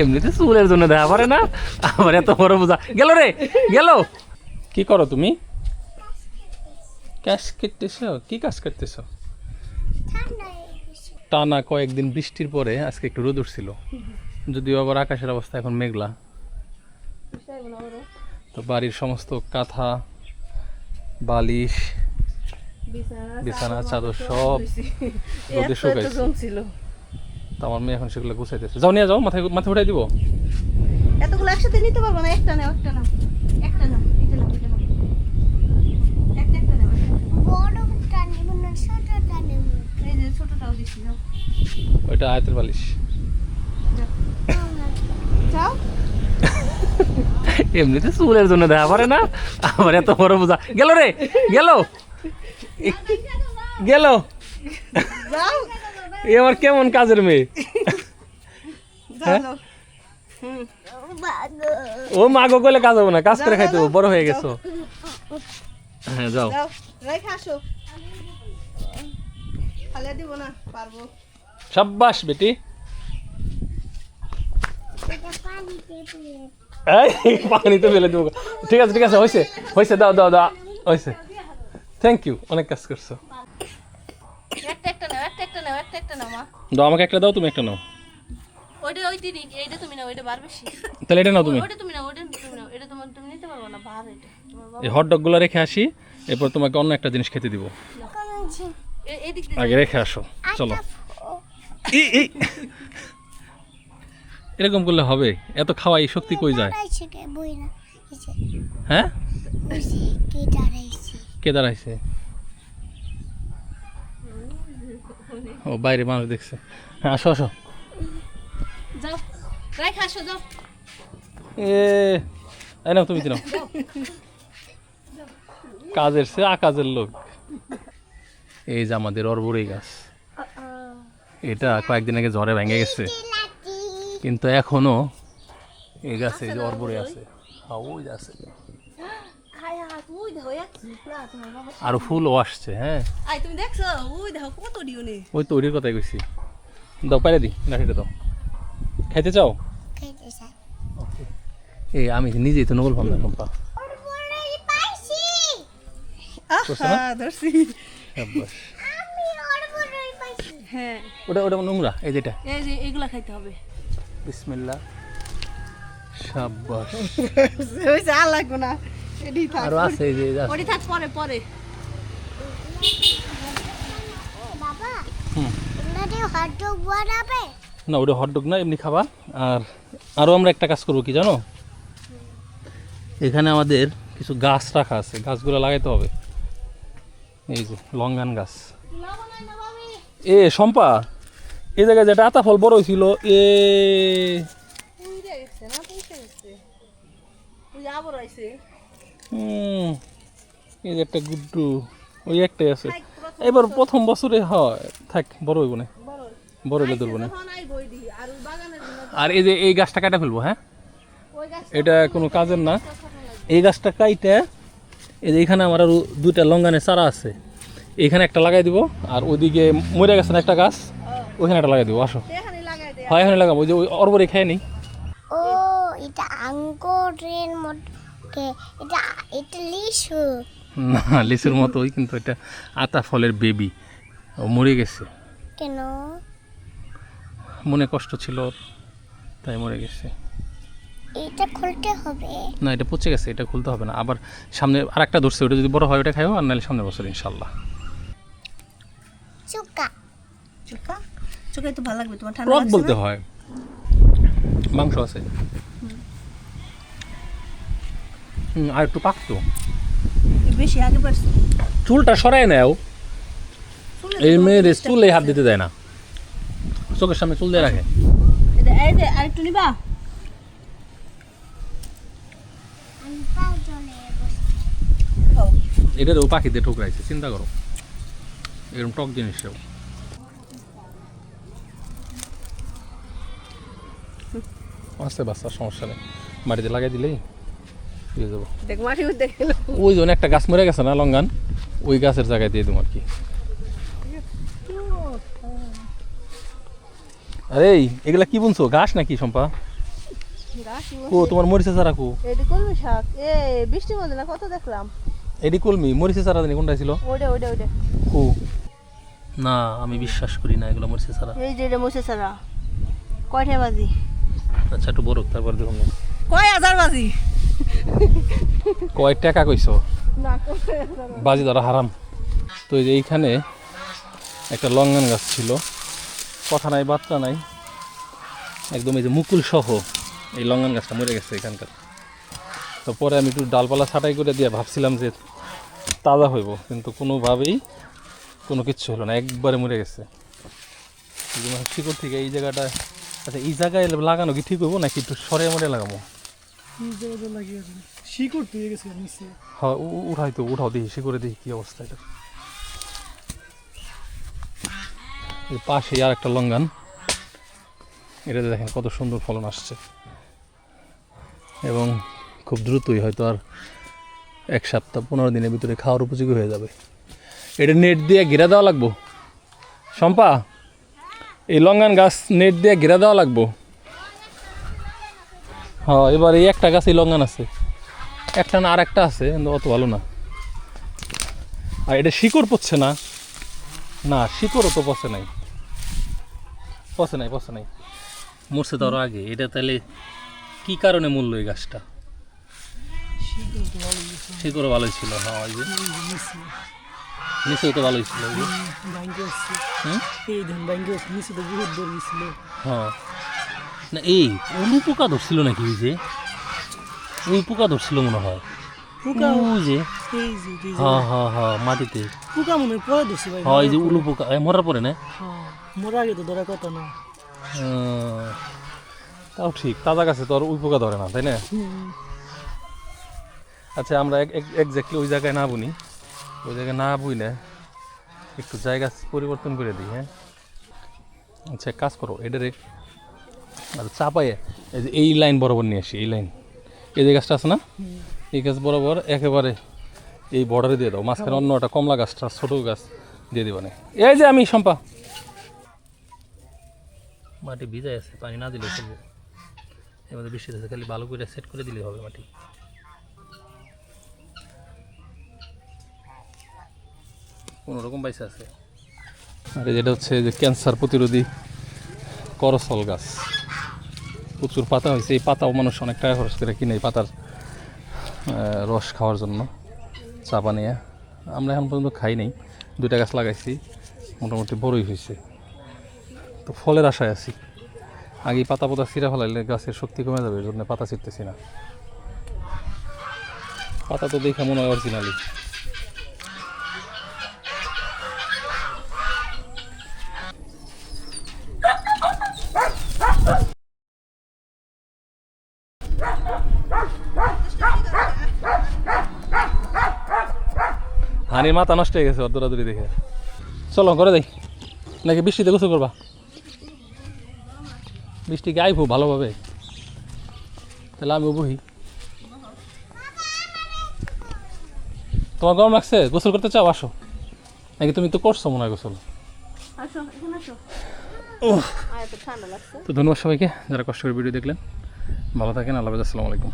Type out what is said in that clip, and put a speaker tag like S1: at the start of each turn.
S1: এমনিতে চুলের জন্য দেখা পারে না। আমার এত বড় বোঝা। গেল রে গেল। কি করো তুমি? কাজ করতেছ কি কাজ করতেছ? টানা কয়েকদিন বৃষ্টির পরে আজকে একটু রোদ উঠছিল। যদিও আবার আকাশের অবস্থা এখন মেঘলা। তো বাড়ির সমস্ত কাঁথা বালিশ বিছানা চাদর সব রোদে শুকাইছে। আমার মেয়ে এখন সেগুলো গুছাইতেছে। যাও নিয়ে যাও মাথায় মাথায় উঠাই দিব।
S2: এতগুলো একসাথে নিতে পারব না একটা নাও একটা নাও একটা নাও এটা নাও এটা নাও। একটা একটা নাও একটা একটা নাও। এই যে ছোটটাও দিছি যাও।
S1: ওইটা আয়তের বালিশ।
S2: যাও।
S1: এমনিতে চুলের জন্য দেখা পারে না। আমার এত বড় বোঝা গেল রে গেল। গেল।
S2: যাও।
S1: এ আমার কেমন কাজের মেয়ে? ও মা গো কইলে কাজ হবে না কাজ করে খাইতে বড় হয়ে গেছো। হ্যাঁ যাও। সাব্বাস বেটি। এই পানিতে ফেলে দেবো। ঠিক আছে ঠিক আছে হয়েছে হয়েছে দাও দাও দাও হয়েছে থ্যাংক ইউ অনেক কাজ করছ
S2: একটা একটা নাও একটা একটা নাও একটা একটা নাও মা
S1: দাও আমাকে একটা দাও তুমি একটা নাও।
S2: ওইটা ওই দিদি এইটা তুমি নাও এটা বার বেশি
S1: তাহলে এটা নাও তুমি।
S2: ওইটা তুমি নাও ওইটা তুমি নাও এটা তোমার তুমি নিতে পারব না বার এটা।
S1: এই হট ডগগুলো রেখে আসি এরপর তোমাকে অন্য একটা জিনিস খেতে দিব। আগে রেখে আসো চলো। এরকম করলে হবে এত খাওয়াই শক্তি কই যায়? হ্যাঁ? কে দাঁড়াইছে? ও বাইরে মানুষ দেখছে। হ্যাঁ আসো আসো।
S2: যাও। রেখে আসো যাও।
S1: এ এই নাও তুমি দিনাও কাজের সে আকাজের লোক। এই যে আমাদের অরবড়ি গাছ। এটা কয়েকদিন আগে ঝড়ে ভেঙে গেছে। কিন্তু এখনও এই গাছে অরবড়ি আছে। ওই আছে
S2: হাই হাই তুই দেখো এক না তোমার বাবা
S1: আরও ফুলও আসছে হ্যাঁ।
S2: আই তুমি দেখছ? ওই দেখো কত ডিও নেই
S1: ওই তৈরির কথাই কইছি। দাও পাইরে দি লাঠিটা দাও। খাইতে চাও? এই আমি নিজেই তো নবল পাম না টম্পা করছ না?
S2: আহা ধরছি।
S1: সাব্বাস।
S2: হ্যাঁ।
S1: ওটা ওটা নোংরা এই যেটা।
S2: এই যে এগুলা খাইতে হবে।
S1: বিসমিল্লাহ। সাব্বাস। আরও আছে এই যে এই যে আছে।
S2: ওডি থাক পরে পরে।
S1: না ওটা হটডগ না এমনি খাবা। আর আরও আমরা একটা কাজ করব কি জানো? এখানে আমাদের কিছু গাছ রাখা আছে গাছগুলো লাগাইতে হবে। এই যে লঙ্গান গাছ। এ শম্পা এই জায়গায় যেটা আতা ফল বড় হয়েছিল এ।
S2: আবার
S1: এই যে একটা গুড্ডু, ওই একটাই আছে। এবার প্রথম বছরে হয়, থাক, বড় হইব না। বড় হইলে ধরবো না।
S2: আর
S1: এই যে এই গাছটা কাটা ফেলব হ্যাঁ? এটা কোনো কাজের না। এই গাছটা কাইটে, এই যে এখানে আমার আরও দুইটা লঙ্গানের চারা আছে। এখানে একটা লাগাই দিব, আর ওইদিকে মরে গেছে না একটা গাছ, ওইখানে একটা লাগাই দিব, আসো। হয়, এখানে লাগাবো যে ওই অরবরে খেয়ে নিই।
S3: ও, এটা আঙ্গুরের মধ্যে এটা এটা লিচু।
S1: না লিচুর মতো ওই কিন্তু এটা আতা ফলের বেবি ও মরে গেছে।
S3: কেন?
S1: মনে কষ্ট ছিল তাই মরে গেছে।
S3: এটা খুলতে হবে।
S1: না এটা পচে গেছে এটা খুলতে হবে না। আবার সামনে আর একটা ধরছে ওটা যদি বড় হয় ওটা খাইও আর নাহলে সামনের বছর ইনশাল্লাহ
S3: চুকা।
S2: চুকা? চুকাই তো ভালো লাগবে তোমার ঠান্ডা
S1: বলতে হয়। মাংস আছে। আর একটু পাকতো।
S2: বেশি আগে পারছি
S1: চুলটা সরাই নেও। এই মেয়ের চুলে হাত দিতে দেয় না। চোখের সামনে চুল দিয়ে রাখে।
S2: এই যে আর নিবা।
S3: জলে
S2: খাও
S1: পাখিতে ঠোকরাইছে চিন্তা করো। এরকম টক জিনিস সেও। আস্তে বাচ্চা সমস্যা নেই। বাড়িতে লাগাই দিলেই দিয়ে যাব। ওই জন্য একটা গাছ মরে গেছে না লঙ্গান? ওই গাছের জায়গায় দিয়ে দেবো আর কি। আরে এগুলা কি বুনছো? ঘাস নাকি
S2: গাছি
S1: ও তোমার মরিচে চারা কু।
S2: এটি কলমি শাক। এ বৃষ্টির মধ্যে না কত দেখলাম?
S1: এডি কলমি মরিচে চারা জানি কোনটা ছিল?
S2: ওইটা ওইটা ওইটা।
S1: কু। না আমি বিশ্বাস করি না এগুলো মরিচে চারা।
S2: এই যে এটা মুছে ছাড়া কয়টা বাজি?
S1: আচ্ছা একটু বড় তারপর দেখুন।
S2: কয় হাজার বাজি?
S1: কয় টাকা কইছো?
S2: না কয় হাজার
S1: বাজি। ধরা হারাম। তো এই যে এইখানে একটা লঙ্গন গাছ ছিল। কথা নাই বার্তা নাই। একদম এই যে মুকুল সহ এই লঙ্গন গাছটা মরে গেছে এখানকার। তো পরে আমি একটু ডালপালা ছাটাই করে দিয়ে ভাবছিলাম যে তাজা হইব কিন্তু কোনোভাবেই কোনো কিচ্ছু হলো না একবারে মরে গেছে। মানে শিকড় থেকে এই জায়গাটা আচ্ছা এই জায়গায় লাগানো কি ঠিক হইব নাকি একটু সরে মরে লাগাবো? হ্যাঁ উঠাই তো, উঠাও দেখি শিকড়ে দেখি কি অবস্থা এটা। পাশে আর একটা লঙ্গান। দেখেন কত সুন্দর ফলন আসছে। এবং খুব দ্রুতই হয়তো আর এক সপ্তাহ, পনেরো দিনের ভিতরে খাওয়ার উপযোগী হয়ে যাবে। এটা নেট দিয়ে ঘিরে দেওয়া লাগবো। শম্পা, এই লঙ্গান গাছ নেট দিয়ে ঘিরে দেওয়া লাগবো। হ্যাঁ এবার এই একটা গাছই লঙ্গান আছে। একটা না আর একটা আছে কিন্তু অত ভালো না। আর এটা শিকড় পড়ছে না। না শিকড়ও তো পচে নাই। পচে নাই পচে নাই। মরছে তো আরও আগে। এটা তাহলে কি কারণে মূল্য এই গাছটা?
S4: শিকড়
S1: ভালোই ছিল হ্যাঁ ওই যে। নিচেও তো ভালোই ছিল হ্যাঁ। না এই উলু পোকা ধরছিল নাকি ওই যে? ওই পোকা ধরছিল মনে হয়।
S4: পোকা
S1: ওই যে। হ্যাঁ হ্যাঁ হ্যাঁ মাটিতে।
S4: পোকা মনে হয় পরে ধরছে ভাই
S1: হ্যাঁ এই যে উলু পোকা এ, মরার পরে না?
S4: হ্যাঁ মোর আগে তো ধরা কথা না।
S1: তাও ঠিক তাজা গাছে তো আর উই পোকা ধরে না তাই না? আচ্ছা আমরা একজাক্টলি ওই জায়গায় না বুনি। ওই জায়গায় না বুই না একটু জায়গা পরিবর্তন করে দিই হ্যাঁ? আচ্ছা কাজ করো এটারে আর চাপাইয়ে এই যে এই লাইন বরাবর নিয়ে আসি, এই লাইন। এই যে গাছটা আছে না? এই গাছ বরাবর একেবারে এই বর্ডারে দিয়ে দাও। মাঝখানে অন্য একটা কমলা গাছটা ছোটো গাছ দিয়ে দিবা না। এই যে আমি, শম্পা। মাটি ভিজাই আছে, পানি না দিলে চলবে। বৃষ্টি আছে খালি ভালো করে সেট করে দিলে হবে মাটি। কোনো রকম পাইসা আছে। আর যেটা হচ্ছে যে ক্যান্সার প্রতিরোধী করসল গাছ। প্রচুর পাতা হয়েছে। এই পাতাও মানুষ অনেক টাকা খরচ করে কিনে এই পাতার রস খাওয়ার জন্য, চা বানিয়ে। আমরা এখন পর্যন্ত খাই নাই। দুইটা গাছ লাগাইছি, মোটামুটি বড়ই হয়েছে। তো ফলের আশায় আছি। আগে পাতা পাতা ছিঁড়া ফেলাইলে গাছের শক্তি কমে যাবে এর জন্য পাতা ছিঁড়তেছি না। পাতা তো দেখে মনে হয় অরিজিনালি হানির মাথা নষ্ট হয়ে গেছে দৌড়াদৌড়ি দেখে। চলো করে যাই। নাকি বৃষ্টিতে গোসল করবা? বৃষ্টি কি আইবো ভালোভাবে? তাহলে আমি বহি। তোমার গরম লাগছে? গোসল করতে চাও? আসো। নাকি তুমি তো করছ মনে হয় গোসল? তো ধন্যবাদ সবাইকে যারা কষ্ট করে ভিডিও দেখলেন। ভালো থাকেন আল্লাহ আসসালামু আলাইকুম।